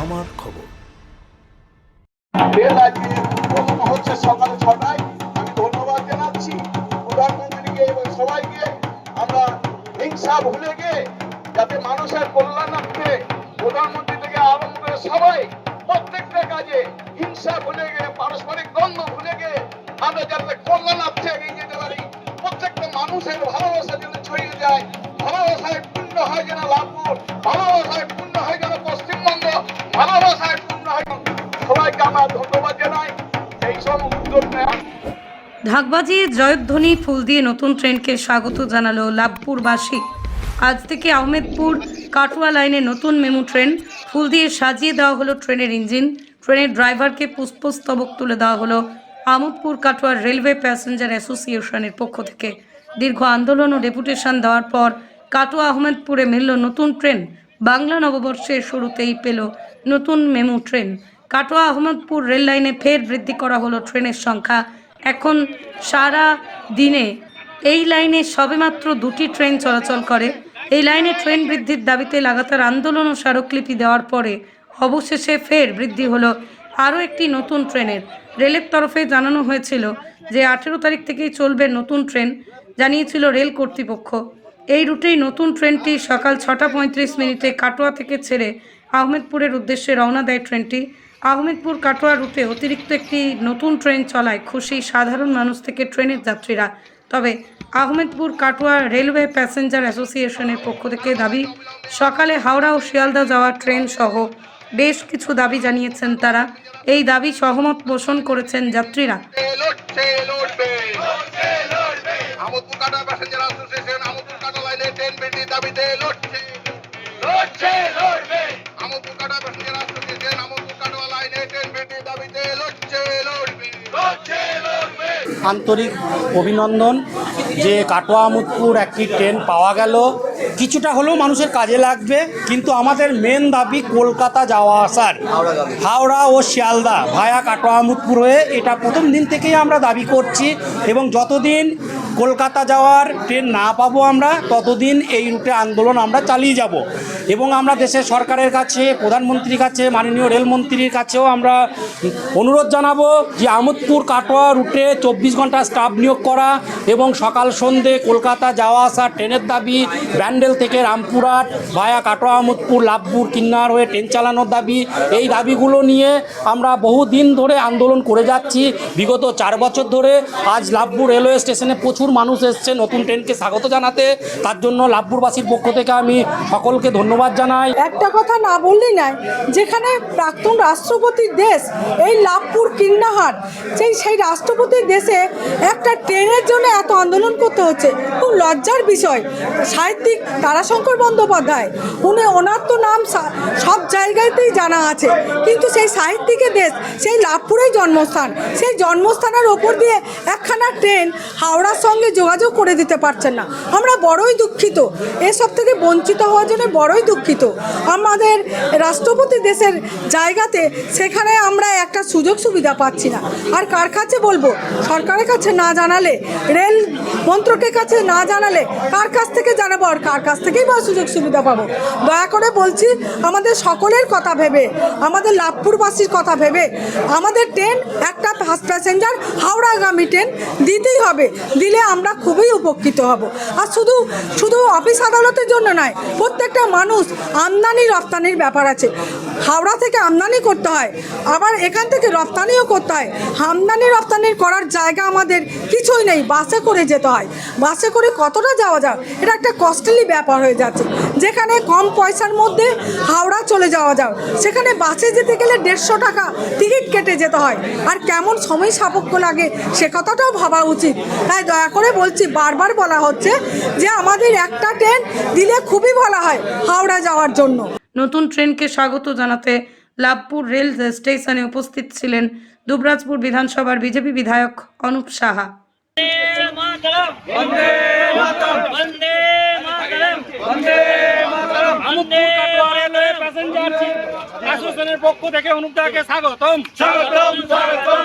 আমার খবর। ছটায়? আমি ধন্যবাদ প্রধানমন্ত্রীকে সবাইকে। হিংসা ভুলে যাতে মানুষের প্রধানমন্ত্রী থেকে আরম্ভ করে সবাই প্রত্যেকটা কাজে হিংসা ভুলে গিয়ে, পারস্পরিক ভুলে আমরা যাতে পারি, প্রত্যেকটা মানুষের যায়, ভালোবাসায় পূর্ণ হয় যেন লাভপুর, ভালোবাসায় পূর্ণ হয় যেন পশ্চিমবঙ্গ ঢাকবাজি, জয়ধ্বনি, ফুল দিয়ে নতুন ট্রেনকে স্বাগত জানালো লাভপুরবাসী। আজ থেকে আহমেদপুর, কাটুয়া লাইনে নতুন মেমু ট্রেন। ফুল দিয়ে সাজিয়ে দেওয়া হলো ট্রেনের ইঞ্জিন। ট্রেনের ড্রাইভারকে পুষ্পস্তবক তুলে দেওয়া হলো আমোদপুর কাটোয়া রেলওয়ে প্যাসেঞ্জার অ্যাসোসিয়েশনের পক্ষ থেকে। দীর্ঘ আন্দোলন ও ডেপুটেশন দেওয়ার পর কাটোয়া আহমেদপুরে মিলল নতুন ট্রেন। বাংলা নববর্ষের শুরুতেই পেল নতুন MEMU train. Katwa Ahmadpur rail line ফের বৃদ্ধি করা হলো ট্রেনের সংখ্যা। এখন সারা দিনে এই লাইনে সবেমাত্র দুটি ট্রেন চলাচল করে। এই লাইনে ট্রেন বৃদ্ধির দাবিতে লাগাতার আন্দোলন ও স্মারকলিপি দেওয়ার পরে অবশেষে ফের বৃদ্ধি হলো আরও একটি নতুন ট্রেনের। রেলের তরফে জানানো হয়েছিল যে আঠেরো তারিখ থেকেই চলবে নতুন ট্রেন, জানিয়েছিল রেল কর্তৃপক্ষ। এই রুটেই নতুন ট্রেনটি সকাল ছটা পঁয়ত্রিশ মিনিটে কাটোয়া থেকে ছেড়ে আহমেদপুরের উদ্দেশ্যে রওনা দেয় ট্রেনটি। আহমেদপুর কাটোয়া রুটে অতিরিক্ত একটি নতুন ট্রেন চলায় খুশি সাধারণ মানুষ থেকে ট্রেনের যাত্রীরা। তবে আহমেদপুর কাটোয়া রেলওয়ে প্যাসেঞ্জার অ্যাসোসিয়েশনের পক্ষ থেকে দাবি, সকালে হাওড়া ও শিয়ালদা যাওয়া ট্রেন সহ বেশ কিছু দাবি জানিয়েছেন তারা। এই দাবি সহমত পোষণ করেছেন যাত্রীরা। বৃদ্ধির দাবিতে লড়ছে। লড়ছে লড়বে। আমোদপুর কাটা প্যাসেঞ্জার অ্যাসোসিয়েশন আমোদপুর কাটা লাইনে ট্রেন বৃদ্ধির দাবিতে লড়ছে লড়বে। লড়ছে লড়বে। আন্তরিক অভিনন্দন যে কাটোয়া আমোদপুর একটি ট্রেন পাওয়া গেল। কিছুটা হলেও মানুষের কাজে লাগবে কিন্তু আমাদের মেন দাবি কলকাতা যাওয়া আসার। হাওড়া ও শিয়ালদা ভায়া কাটোয়া আমোদপুর হয়ে এটা প্রথম দিন থেকেই আমরা দাবি করছি এবং যতদিন কলকাতা যাওয়ার ট্রেন না পাবো আমরা, ততদিন এই রুটে আন্দোলন আমরা চালিয়ে যাব। এবং আমরা দেশের সরকারের কাছে, প্রধানমন্ত্রীর কাছে, মাননীয় রেলমন্ত্রীর কাছেও আমরা অনুরোধ জানাব যে আমোদপুর কাটোয়া রুটে চব্বিশ ঘণ্টা স্টাফ নিয়োগ করা এবং সকাল সন্ধে কলকাতা যাওয়া আসা ট্রেনের দাবি, ব্যান্ডেল থেকে রামপুরহাট ভায়া কাটোয়া, আমোদপুর, লাভপুর, কিন্নার হয়ে ট্রেন চালানোর দাবি, এই দাবিগুলো নিয়ে আমরা বহুদিন ধরে আন্দোলন করে যাচ্ছি। বিগত চার বছর ধরে আজ লাভপুর রেলওয়ে স্টেশনে প্রচুর মানুষ এসছে নতুন ট্রেনকে স্বাগত জানাতে। তার জন্য লাভপুরবাসীর পক্ষ থেকে আমি সকলকে ধন্যবাদ জানাই। একটা কথা না বললেই নাই, যেখানে প্রাক্তন রাষ্ট্রপতির দেশ, এই লাভপুর কিন্নাহাট, সেই সেই রাষ্ট্রপতির দেশে একটা ট্রেনের জন্য এত আন্দোলন করতে হচ্ছে। খুব লজ্জার বিষয়। সাহিত্যিক তারাশঙ্কর বন্দ্যোপাধ্যায়, উনি ওনার তো নাম সব জায়গাতেই জানা আছে। কিন্তু সেই সাহিত্যিকের দেশ, সেই লাভপুরেই জন্মস্থান। সেই জন্মস্থানের ওপর দিয়ে একখানা ট্রেন হাওড়ার সঙ্গে যোগাযোগ করে দিতে পারছেন না। আমরা বড়ই দুঃখিত। এসব থেকে বঞ্চিত হওয়ার জন্য বড়ই দুঃখিত। আমাদের রাষ্ট্রপতি দেশের জায়গাতে সেখানে আমরা একটা সুযোগ সুবিধা পাচ্ছি না। আর কার কাছে বলব? সরকারের কাছে না জানালে, রেল মন্ত্রকের কাছে না জানালে কার কাছ থেকে জানাব আর কার কাছ থেকেই বা সুযোগ সুবিধা পাবো? দয়া করে বলছি, আমাদের সকলের কথা ভেবে, আমাদের লাভপুরবাসীর কথা ভেবে, আমাদের ট্রেন একটা ফার্স্ট প্যাসেঞ্জার হাওড়াগামী ট্রেন দিতেই হবে। দিলে আমরা খুবই উপকৃত হব। আর শুধু শুধু অফিস আদালতের জন্য নয়, প্রত্যেকটা মানুষ আমদানি, রপ্তানির ব্যাপার আছে। হাওড়া থেকে আমদানি করতে হয়, আবার এখান থেকে রপ্তানিও করতে হয়। আমদানি রপ্তানির করার জায়গা আমাদের কিছুই নেই, বাসে করে যেতে হয়। বাসে করে কতটা যাওয়া যায়? এটা একটা কস্টলি ব্যাপার হয়ে যাচ্ছে। যেখানে কম পয়সার মধ্যে হাওড়া চলে যাওয়া যায়, সেখানে বাসে যেতে গেলে দেড়শো টাকা টিকিট কেটে যেতে হয়। আর কেমন সময় সাপেক্ষ লাগে, সে কথাটাও ভাবা উচিত। তাই দয়া করে বলছি বারবার বলা হচ্ছে যে আমাদের একটা ট্রেন দিলে খুবই ভালো হয় হাওড়া যাওয়ার জন্য। নতুন ট্রেনকে স্বাগত জানাতে লাভপুর রেল স্টেশনে উপস্থিত ছিলেন দুবরাজপুর বিধানসভার বিজেপি বিধায়ক অনুপ সাহা। প্যাসেঞ্জার অ্যাসোসিয়েশনের পক্ষ থেকে অনুপদাকে স্বাগতম। স্বাগতম স্বাগতম।